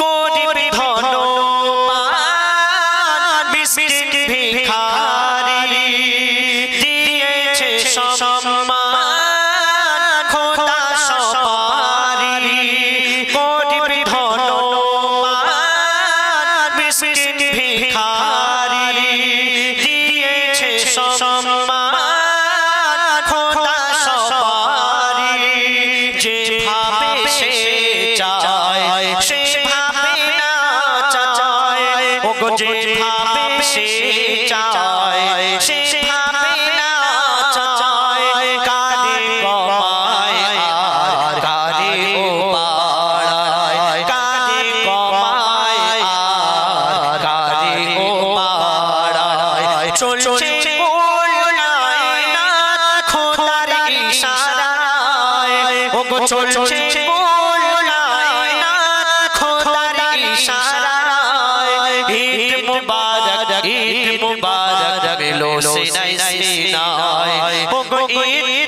গরিব সে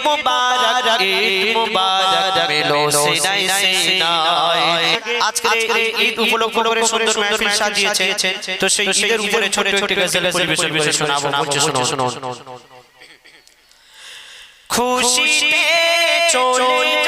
মুবারক ঈদ মুবারক মেলো সিনাই সিনাই। আজকে ঈদ উপলক্ষ করে সুন্দর মাহফিল সাজিয়েছে। তো সেই ঈদের উপরে ছোট ছোট গজল পরিবেশন করে শোনাবো। খুশিতে চলে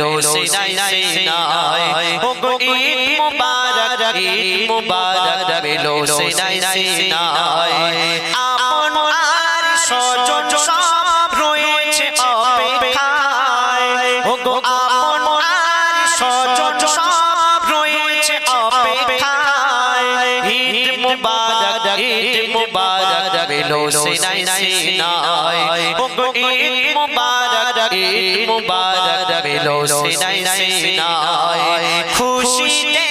বেলো সিনাই সিনাই ও গো ঈদ মুবারক ঈদ মুবারক বেলো সিনাই সিনাই আপন আর সজন সব রয়েছে অপেক্ষায় ও গো আপন আর সজন সব রয়েছে অপেক্ষায় ঈদ মুবারক ঈদ মুবারক বেলো সিনাই সিনাই ঈদ মুবারক ঈদ মুবারক বেলো সিনাই সিনাই খুশিতে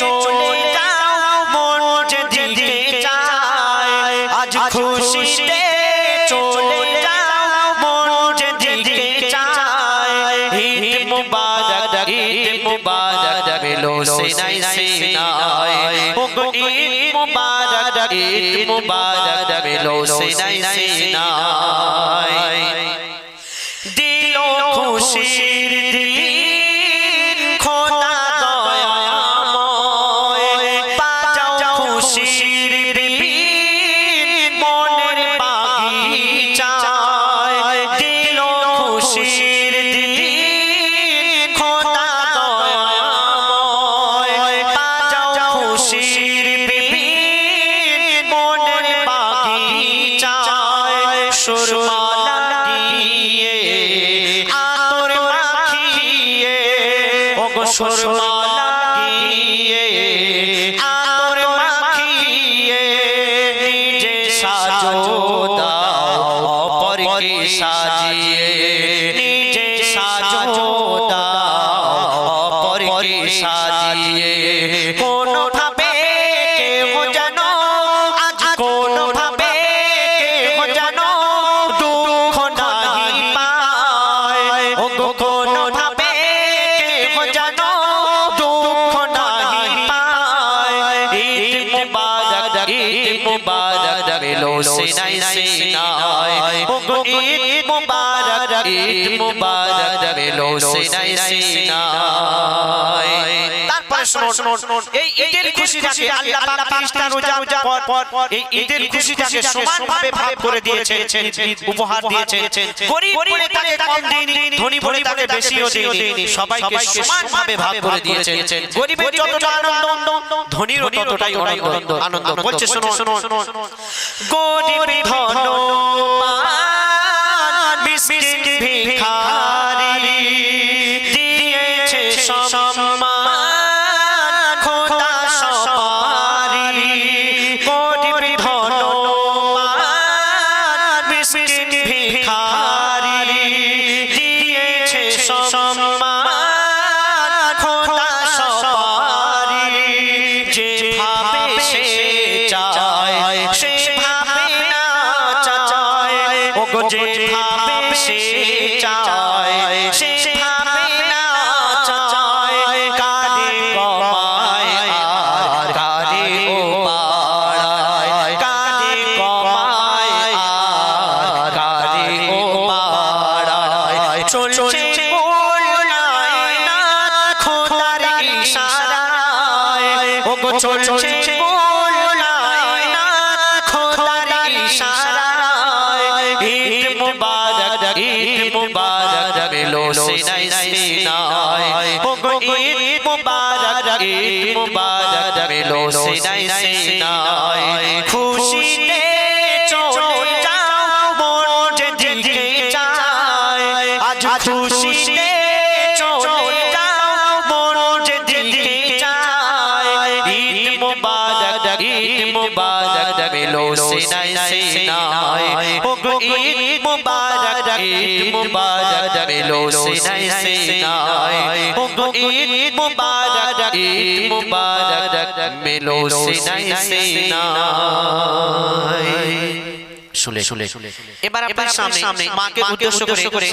চলে যাও মন যেদিকে চায় আজ খুশিতে চলে যাও মন যেদিকে চায় ঈদ মুবারক ঈদ মুবারক বেলো সিনাই সিনাই দিল বাগিচায় সুরমা লাগিয়ে আতর মাখিয়ে ও গো সুরমা লাগিয়ে আতর মাখিয়ে, নিজে সাজো দাও, অপরকে সাজিয়ে, নিজে সাজো দাও, অপরকে সাজিয়ে, কোন সিনাই সিনাই ও গো ঈদ মুবারক ঈদ মুবারক বেলো সিনাই সিনাই তারপরে শোনো এই ঈদের খুশিটাকে আল্লাহ পাক তিরিশটা রোজা রোজা পর এই ঈদের খুশিটাকে সমানভাবে ভাগ করে দিয়েছেন ঈদ উপহার দিয়েছেন। গরিব বলে তাকে কম দেয়নি ধনী বলে তাকে বেশিও দেয়নি সবাইকে সমানভাবে ভাগ করে দিয়েছেন। গরিবের যতটা আনন্দ ধনীরও ততটাই আনন্দ আনন্দ। বলছে শোনো শোনো গরিব ধনবান মিসকিন ভিখারি দিয়েছে সম্মান যে ভাবে সে চায়, সে ভাবে না চায় কারে কমায় আর কারে ও পাড়ায় কারে কমায়। আর কারে ও পাড়ায় চলছে চলছে মুবারক মিলো সিনাই সিনাই। ওগো ঈদ মুবারক ঈদ মুবারক মিলো সিনাই সিনাই। খুশি মুবারক ঈদ মুবারক মেলো সিনাই সিনাই ও ঈদ মুবারক ঈদ মুবারক মেলো সিনাই সিনাই ও ঈদ মুবারক ঈদ মুবারক মেলো সিনাই সিনাই শুলে শুলে এবার আপনার সামনে মাকে উদ্দেশ্য করে